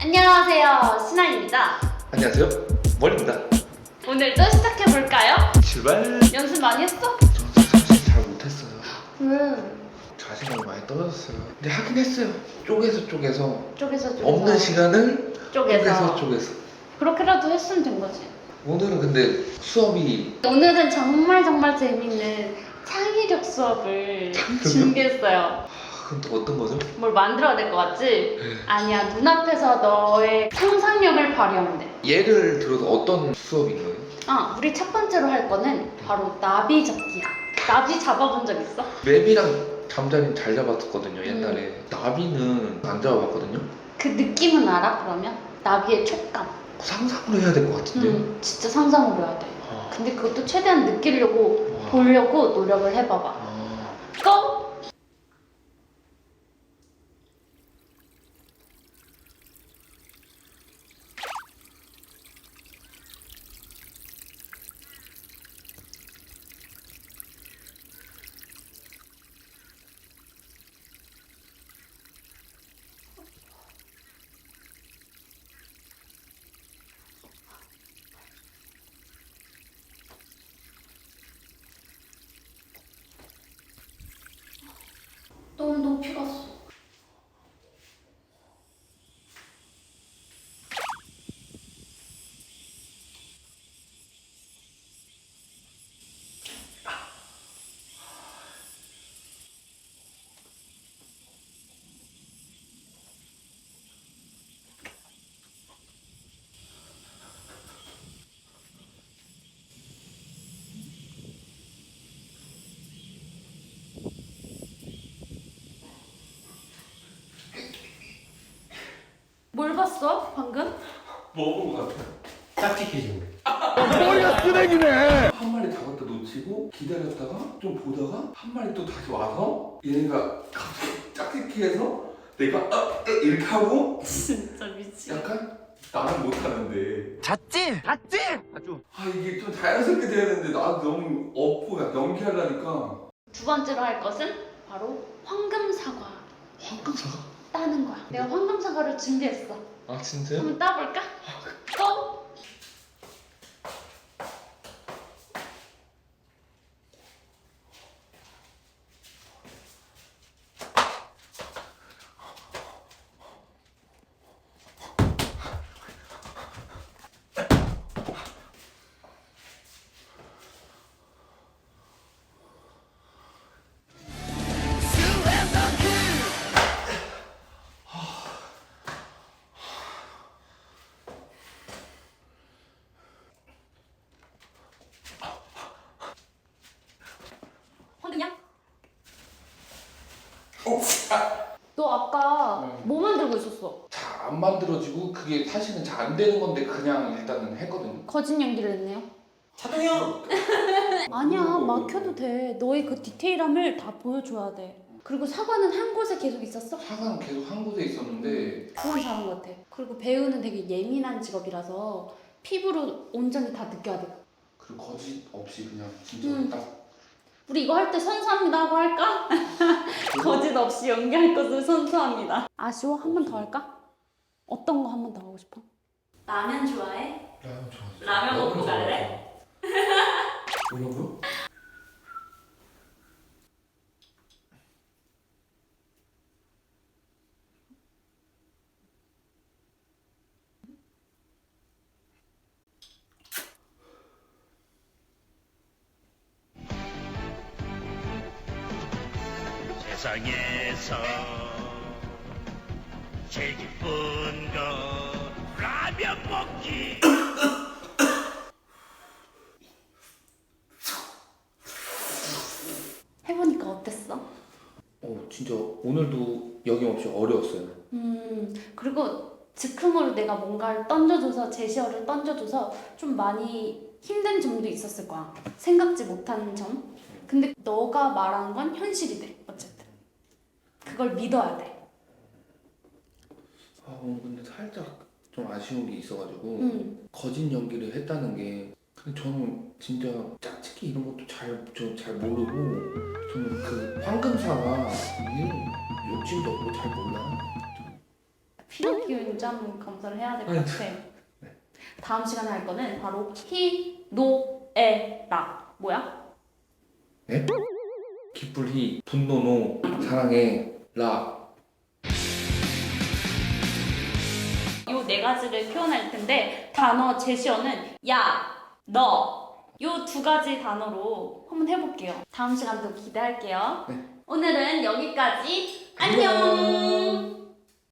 안녕하세요, 신아입니다. 안녕하세요. 멀입니다. 오늘도 시작해볼까요? 출발. 연습 많이 했어? 저는 사실 잘 못했어요. 왜? 자신감이 많이 떨어졌어요. 근데 하긴 했어요. 쪼개서 쪼개서 쪽에서 쪽에서. 없는 시간을 쪽에서. 쪼개서 쪼개서. 그렇게라도 했으면 된 거지. 오늘은 근데 수업이 오늘은 정말 정말 재밌는 창의력 수업을? 준비했어요. 아, 그럼 또 어떤 거죠? 뭘 만들어야 될 것 같지? 네. 아니야, 눈앞에서 너의 상상력을 발휘하면 돼. 예를 들어서 어떤 수업인 거예요? 아, 우리 첫 번째로 할 거는 바로 나비 잡기야. 나비 잡아본 적 있어? 맵이랑 잠자리는 잘 잡았었거든요 옛날에. 나비는 안 잡아봤거든요. 그 느낌은 알아, 그러면? 나비의 촉감. 상상으로 해야 될 것 같은데. 음, 진짜 상상으로 해야 돼. 아, 근데 그것도 최대한 느끼려고 와. 보려고 노력을 해봐봐. 아, 고! 너무 높이 갔어. 뭘 봤어, 방금? 먹은 것 같아. 짝짓기 중. 한 마리 잡았다 놓치고 기다렸다가 좀 보다가 한 마리 또 다시 와서 얘네가 갑자기 짝짓기해서 내가 아, 에, 이렇게 하고 진짜 미치. 약간 나는 못하는데 잤지? 잤지? 아주. 아 이게 좀 자연스럽게 돼야 되는데 나 너무 업고 약 연기하려니까 두 번째로 할 것은 바로 황금 사과 황금사가? 따는 거야. 내가 황금 사과를 준비했어. 아 진짜요? 한번 따볼까? 고! 어? 너 아까 응. 뭐 만들고 있었어? 잘 안 만들어지고 그게 사실은 잘 안 되는 건데 그냥 일단은 했거든요 거짓 연기를 했네요. 차동형. 아니야 어. 막혀도 돼 너의 그 디테일함을 다 보여줘야 돼 그리고 사과는 한 곳에 계속 있었어? 사과는 계속 한 곳에 있었는데 그건 잘한 것 같아 그리고 배우는 되게 예민한 직업이라서 피부로 온전히 다 느껴야 돼 그리고 거짓 없이 그냥 진짜 음. 딱 우리 이거 할 때 선수합니다 하고 할까? 거짓 없이 연기할 것을 선수합니다 아쉬워? 한 번 더 할까? 어떤 거 한 번 더 하고 싶어? 라면 좋아해? 라면 좋아해 라면 먹고 갈래? 뭐라고 세상에서 제일 기쁜 건 라면 먹기. 해보니까 어땠어? 어 진짜 오늘도 여김없이 어려웠어요. 음 그리고 즉흥으로 내가 뭔가를 던져줘서 제시어를 던져줘서 좀 많이 힘든 점도 있었을 거야. 생각지 못한 점? 근데 너가 말한 건 현실이 돼 그걸 믿어야 돼아 오늘 근데 살짝 좀 아쉬운 게 있어가지고 음. 거짓 연기를 했다는 게 근데 저는 진짜 짝짓기 이런 것도 잘저잘 모르고 저는 그 황금사가 이게 욕심도 없고 잘 몰라요 피노키오인지 한번 검사를 해야 될 것 같아. 다음 시간에 할 거는 바로 희노애라 뭐야? 기쁠 희, 분노 노, 사랑해, 라. 요 네 가지를 표현할 텐데 단어 제시어는 야, 너. 요 두 가지 단어로 한번 해볼게요. 다음 시간도 기대할게요. 오늘은 여기까지. 안녕.